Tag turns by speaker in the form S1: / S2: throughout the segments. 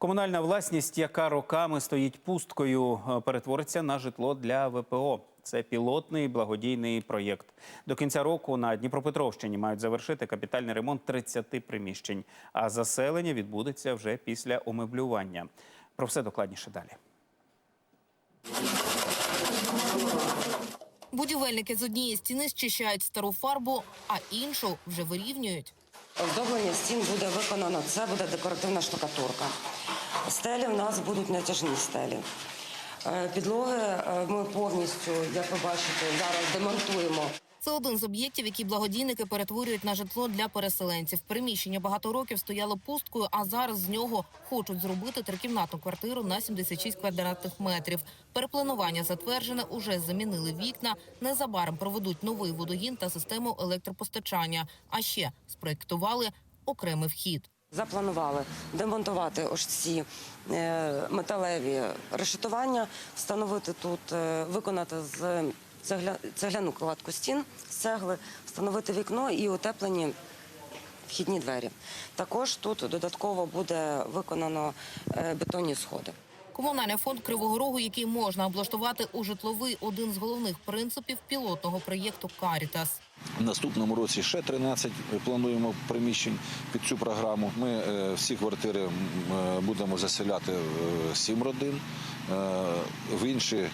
S1: Комунальна власність, яка роками стоїть пусткою, е, перетвориться на житло для ВПО. Це пілотний благодійний проєкт. До кінця року на Дніпропетровщині мають завершити капітальний ремонт 30 приміщень. А заселення відбудеться вже після омеблювання. Про все докладніше далі.
S2: Будівельники з однієї стіни зчищають стару фарбу, а іншу вже вирівнюють.
S3: Оздоблення стін буде виконано. Це буде декоративна штукатурка. Стелі в нас будуть натяжні стелі. Е, Підлоги е, ми повністю, як ви бачите, зараз демонтуємо.
S2: Це один з об'єктів, які благодійники перетворюють на житло для переселенців. Приміщення багато років стояло пусткою, а зараз з нього хочуть зробити трикімнатну квартиру на 76 квадратних метрів. Перепланування затверджене, уже замінили вікна. Незабаром проведуть новий водогін та систему електропостачання. А ще спроєктували окремий вхід.
S3: Запланували демонтувати ось ці е, металеві решетування, встановити тут, е, виконати з цегляну кладку стін з цегли, встановити вікно і утеплені вхідні двері. Також тут додатково буде виконано е, бетонні сходи.
S2: Комунальний фонд Кривого Рогу, який можна облаштувати у житловий, один з головних принципів пілотного проєкту Карітас.
S4: В наступному році ще 13 плануємо приміщень під цю програму. Ми е, всі квартири е, будемо заселяти е, 7 родин. Е, В інші,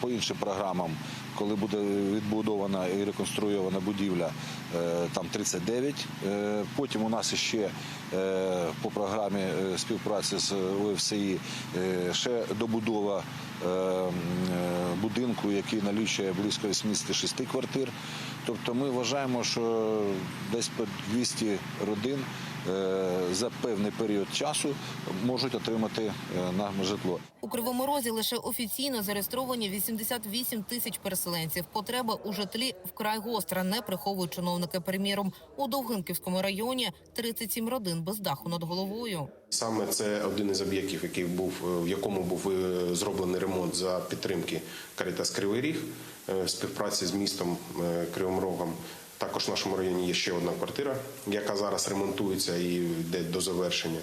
S4: по іншим програмам, коли буде відбудована і реконструйована будівля, там 39. Е, Потім у нас ще по програмі співпраці з ОФСІ ще добудова будинку, який налічує близько 86 квартир. Тобто ми вважаємо, що десь по 200 родин е, за певний період часу можуть отримати е, нам житло.
S2: У Кривому Розі лише офіційно зареєстровані 88 тисяч переселенців. Потреба у житлі вкрай гостра, не приховують чиновники. Приміром, у Довгинківському районі 37 родин без даху над головою.
S5: Саме це один із об'єктів, який був в якому був е, зроблений ремонт за підтримки Карітас Кривий Ріг е, співпраці з містом е, Кривим Рогом. Також в нашому районі є ще одна квартира, яка зараз ремонтується і йде до завершення.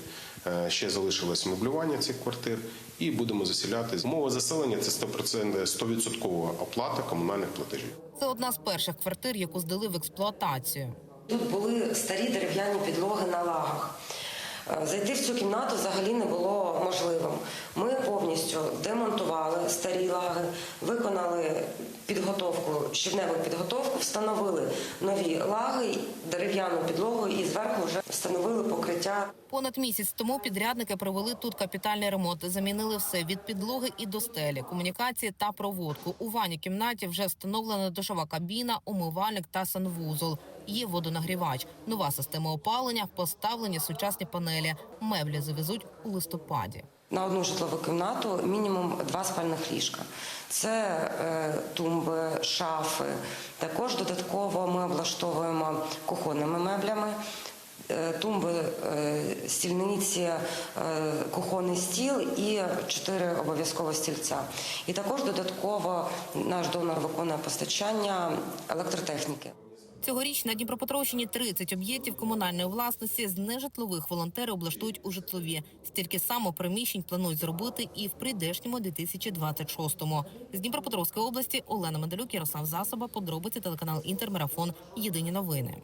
S5: Е, Ще залишилось меблювання цих квартир, і будемо заселяти. Мова заселення це 100%, 100% оплата комунальних платежів.
S2: Це одна з перших квартир, яку здали в експлуатацію.
S3: Тут були старі дерев'яні підлоги на лагах. Е, Зайти в цю кімнату взагалі не було можливим. Ми повністю демонтували старі лаги, виконали підготовку, щебневу підготовку, встановили нові лаги, дерев'яну підлогу і зверху вже встановили покриття
S2: Понад місяць тому підрядники провели тут капітальний ремонт. Замінили все від підлоги і до стелі, комунікації та проводку. У ванній кімнаті вже встановлена душова кабіна, умивальник та санвузол. Є водонагрівач, нова система опалення, поставлені сучасні панелі. Меблі завезуть у листопаді.
S3: на одну житлову кімнату мінімум два спальних ліжка. Це е, тумби, шафи. Також додатково ми облаштовуємо кухонними меблями. е, Тумби, е, стільниці, е, кухонний стіл і чотири обов'язково стільця. І також додатково наш донор виконує постачання електротехніки.
S2: Цьогоріч на Дніпропетровщині 30 об'єктів комунальної власності з нежитлових волонтери облаштують у житлові. Стільки само приміщень планують зробити і в прийдешньому 2026-му. З Дніпропетровської області Олена Медалюк, Ярослав Засоба, подробиці телеканал Інтермарафон. Єдині новини.